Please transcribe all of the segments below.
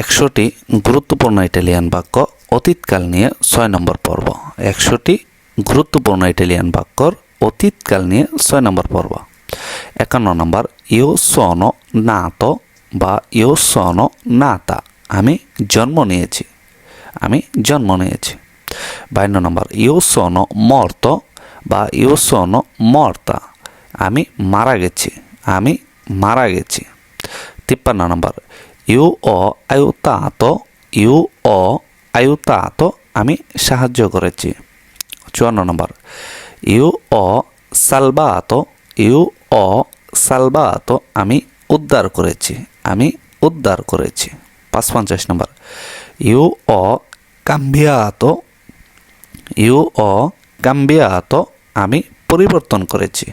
একশোটি গুরুত্বপূর্ণ ইটালিয়ান বাক্য অতীতকাল নিয়ে ছয় নম্বর পর্ব। একশোটি গুরুত্বপূর্ণ ইটালিয়ান বাক্যর অতীতকাল নিয়ে ছয় নম্বর পর্ব। একান্ন নম্বর ইউ সনো নাতো বা ইউ সনো নাতা আমি জন্ম নিয়েছি। আমি জন্ম নিয়েছি। বায়ান্ন নম্বর ইউ সনো মর্ত বা ইউ সনো মর্তা আমি মারা গেছি। আমি মারা গেছি। তিপ্পান্ন নম্বর ইউ অ আয়ুতাতো ইউ অ আয়ুতাতো আমি সাহায্য করেছি চুয়ান্ন নম্বর ইউ অ সালবাতো ইউ অ সালবাতো আমি উদ্ধার করেছি আমি উদ্ধার করেছি পাঁচ পঞ্চাশ নম্বর ইউ অ কাম্বিয়াতো ইউ অ কাম্বিয়াতো আমি পরিবর্তন করেছি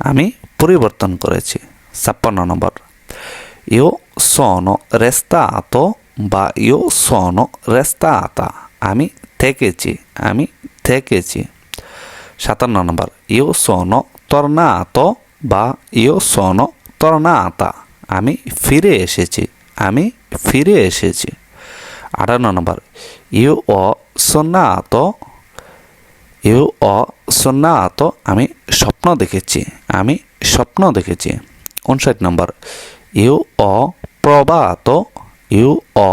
আমি পরিবর্তন করেছি ছাপ্পান্ন নম্বর ইউ sono restato বা ইউ sono restata. আমি থেকেছি আমি থেকেছি সাতান্ন নম্বর ইউ sono tornato বা ইউ sono tornata. আমি ফিরে এসেছি আমি ফিরে এসেছি আটান্ন নম্বর ইউ অ সোনাতো ইউ অ সোনাতো আমি স্বপ্ন দেখেছি আমি স্বপ্ন দেখেছি উনষাট নম্বর ইউ অ প্রবাত, ইউ অ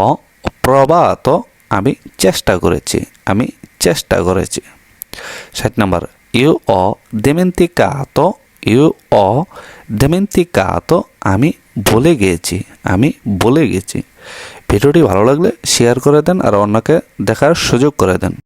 প্রবাত, আমি চেষ্টা করেছি, আমি চেষ্টা করেছি। ষাট নম্বর, ইউ অ দেমেন্তিকাতো, ইউ অ দেমেন্তিকাতো, আমি বলে গিয়েছি আমি বলে গেছি। ভিডিওটি ভালো লাগলে শেয়ার করে দেন আর অন্যকে দেখার সুযোগ করে দেন।